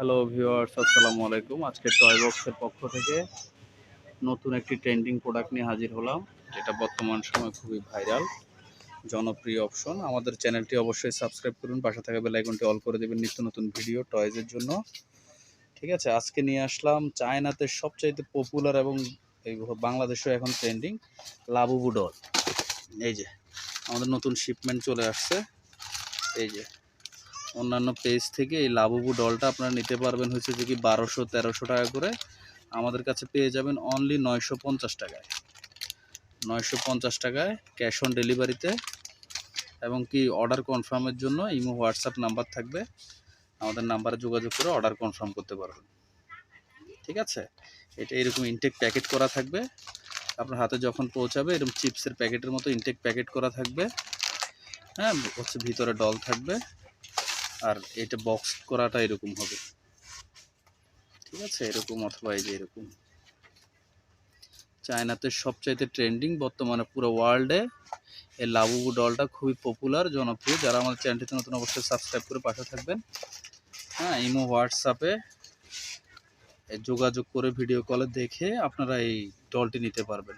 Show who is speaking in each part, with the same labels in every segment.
Speaker 1: Hello viewers আসসালামু আলাইকুম। আজকে টয় বক্সের পক্ষ থেকে নতুন একটি ট্রেন্ডিং প্রোডাক্ট নিয়ে হাজির হলাম, যেটা বর্তমান সময় খুবই ভাইরাল জনপ্রিয় অপশন আমাদের চ্যানেলটি অবশ্যই সাবস্ক্রাইব করুন, পাশে থাকা বেল আইকনটি অল করে দেবেন নিত্য নতুন ভিডিও টয়েজের জন্য। ঠিক আছে, আজকে নিয়ে আসলাম চায়নাতে সবচাইতে পপুলার এবং এই বাংলাদেশেও এখন ট্রেন্ডিং লাবুবু ডল এই যে, আমাদের নতুন শিপমেন্ট চলে আসছে। এই যে অন্যান্য পেজ থেকে এই লাবুবু ডলটা আপনারা নিতে পারবেন হচ্ছে যে কি বারোশো, তেরোশো টাকা করে। আমাদের কাছে পেয়ে যাবেন অনলি নয়শো পঞ্চাশ টাকায়। নয়শো পঞ্চাশ টাকায় ক্যাশ অন ডেলিভারিতে এবং কি অর্ডার কনফার্মের জন্য ইমো, হোয়াটসঅ্যাপ নাম্বার থাকবে। আমাদের নাম্বারে যোগাযোগ করে অর্ডার কনফার্ম করতে পারবেন। ঠিক আছে? এটা এরকম ইনটেক প্যাকেট করা থাকবে। আপনার হাতে যখন পৌঁছাবে, এরকম চিপসের প্যাকেটের মতো ইনটেক প্যাকেট করা থাকবে। হ্যাঁ হচ্ছে ভিতরে ডল থাকবে। আর এটা বক্স করাটা এরকম হবে। ঠিক আছে? এরকম অথবা এই যে এরকম। চায়নাতে সবচাইতে ট্রেন্ডিং বর্তমানে পুরো ওয়ার্ল্ডে এই লাবুবু ডলটা খুবই পপুলার জনপ্রিয়। যারা আমাদের চ্যানেলটিতে নতুন অবশ্যই সাবস্ক্রাইব করে পাশে থাকবেন। হ্যাঁ ইমো হোয়াটসঅ্যাপে যোগাযোগ করে ভিডিও কলে দেখে আপনারা এই ডলটি নিতে পারবেন।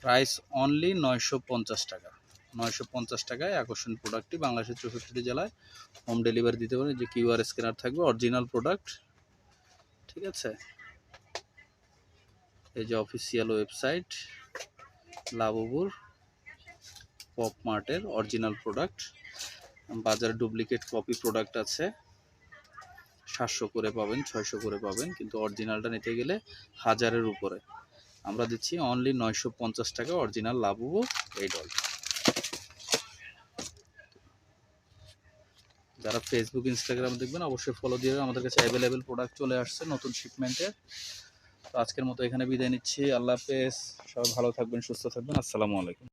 Speaker 1: প্রাইস অনলি নয়শো পঞ্চাশ টাকা। নয়শো পঞ্চাশ টাকায় আকর্ষণ প্রোডাক্টটি বাংলাদেশের চৌষট্টি জেলায় হোম ডেলিভারি দিতে পারেন। যে কিউআর স্ক্যানার থাকবে অরিজিনাল প্রোডাক্ট ঠিক আছে? এই যে অফিসিয়াল ওয়েবসাইট লাবুবুর পপ মার্টের অরিজিনাল প্রোডাক্ট বাজারে ডুপ্লিকেট কপি প্রোডাক্ট আছে। সাতশো করে পাবেন, ছয়শো করে পাবেন, কিন্তু অরিজিনালটা নিতে গেলে হাজারের উপরে। আমরা দিচ্ছি অনলি নয়শো পঞ্চাশ টাকা অরিজিনাল লাবুবু এই ডল যারা ফেসবুক ইনস্টাগ্রাম দেখবেন, অবশ্যই ফলো দিয়ে। আমাদের কাছে অ্যাভেলেবেল প্রোডাক্ট চলে আসছে নতুন শিপমেন্টের তো আজকের মতো এখানে বিদায় নিচ্ছি। আল্লাহ হাফেজ। সবাই ভালো থাকবেন, সুস্থ থাকবেন। আসসালামু আলাইকুম।